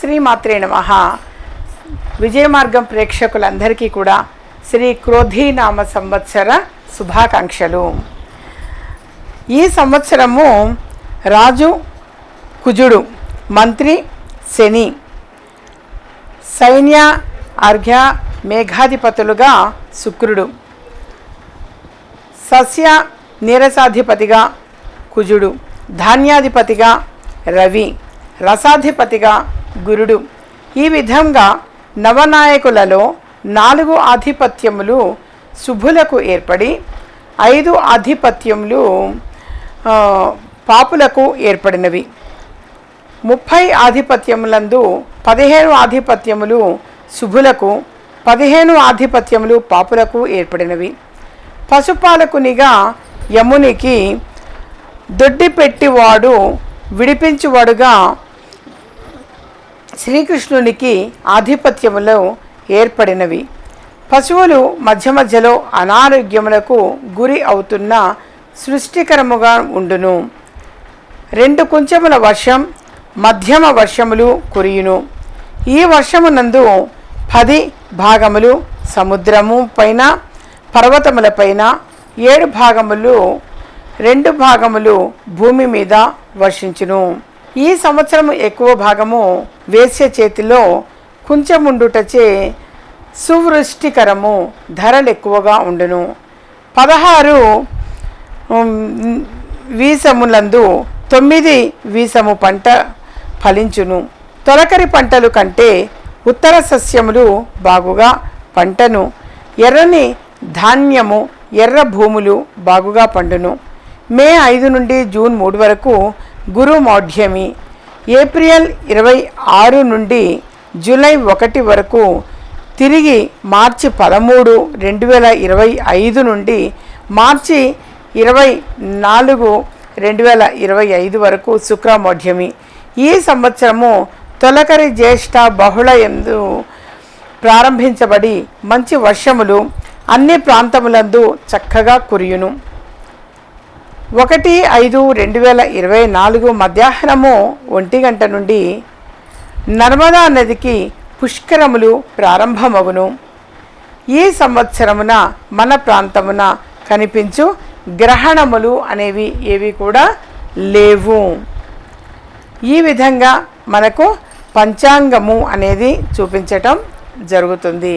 శ్రీమాత్రే శ్రీ మాత్రే నమ. విజయమార్గం ప్రేక్షకులందరికీ కూడా శ్రీ క్రోధీనామ సంవత్సర శుభాకాంక్షలు. ఈ సంవత్సరము రాజు కుజుడు మంత్రి శని సైన్య అర్ఘ్య మేఘాధిపతులుగా శుక్రుడు సస్య నీరసాధిపతిగా కుజుడు ధాన్యాధిపతిగా రవి రసాధిపతిగా గురుడు. ఈ విధంగా నవనాయకులలో నాలుగు ఆధిపత్యములు శుభులకు ఏర్పడి ఐదు ఆధిపత్యములు పాపులకు ఏర్పడినవి. ముప్పై ఆధిపత్యములందు పదిహేను ఆధిపత్యములు శుభులకు పదిహేను ఆధిపత్యములు పాపులకు ఏర్పడినవి. పశుపాలకునిగా యమునికి దొడ్డి పెట్టివాడు విడిపించువాడుగా శ్రీకృష్ణునికి ఆధిపత్యములు ఏర్పడినవి. పశువులు మధ్య మధ్యలో అనారోగ్యములకు గురి అవుతున్న సృష్టికరముగా ఉండును. రెండు కుంచెముల వర్షం మధ్యమ వర్షములు కురియును. ఈ వర్షమునందు పది భాగములు సముద్రము పైన పర్వతములపైన ఏడు భాగములు రెండు భాగములు భూమి మీద వర్షించును. ఈ సంవత్సరము ఎక్కువ భాగము వేశ్య చేతిలో కుంచెముండుటచే సువృష్టికరము ధరలు ఎక్కువగా ఉండును. పదహారు వీసములందు తొమ్మిది వీసము పంట ఫలించును. తొలకరి పంటలు కంటే ఉత్తర సస్యములు బాగుగా పంటను. ఎర్రని ధాన్యము ఎర్ర భూములు బాగుగా పండును. మే ఐదు నుండి జూన్ మూడు వరకు గురు మౌఢ్యమి ఏప్రిల్ ఇరవై ఆరు నుండి జూలై ఒకటి వరకు తిరిగి మార్చి పదమూడు రెండు వేల ఇరవై ఐదు నుండి మార్చి ఇరవై నాలుగు రెండు వేల ఇరవై ఐదు వరకు శుక్రమౌఢ్యమి ఈ సంవత్సరము తొలకరి జ్యేష్ఠ బహుళ ఎందు ప్రారంభించబడి మంచి వర్షములు అన్ని ప్రాంతములందు చక్కగా కురియును. ఒకటి ఐదు రెండు వేల ఇరవై నాలుగు మధ్యాహ్నము ఒంటి గంట నుండి నర్మదా నదికి పుష్కరములు ప్రారంభమగును. ఈ సంవత్సరమున మన ప్రాంతమున కనిపించు గ్రహణములు అనేవి ఏవి కూడా లేవు. ఈ విధంగా మనకు పంచాంగము అనేది చూపించటం జరుగుతుంది.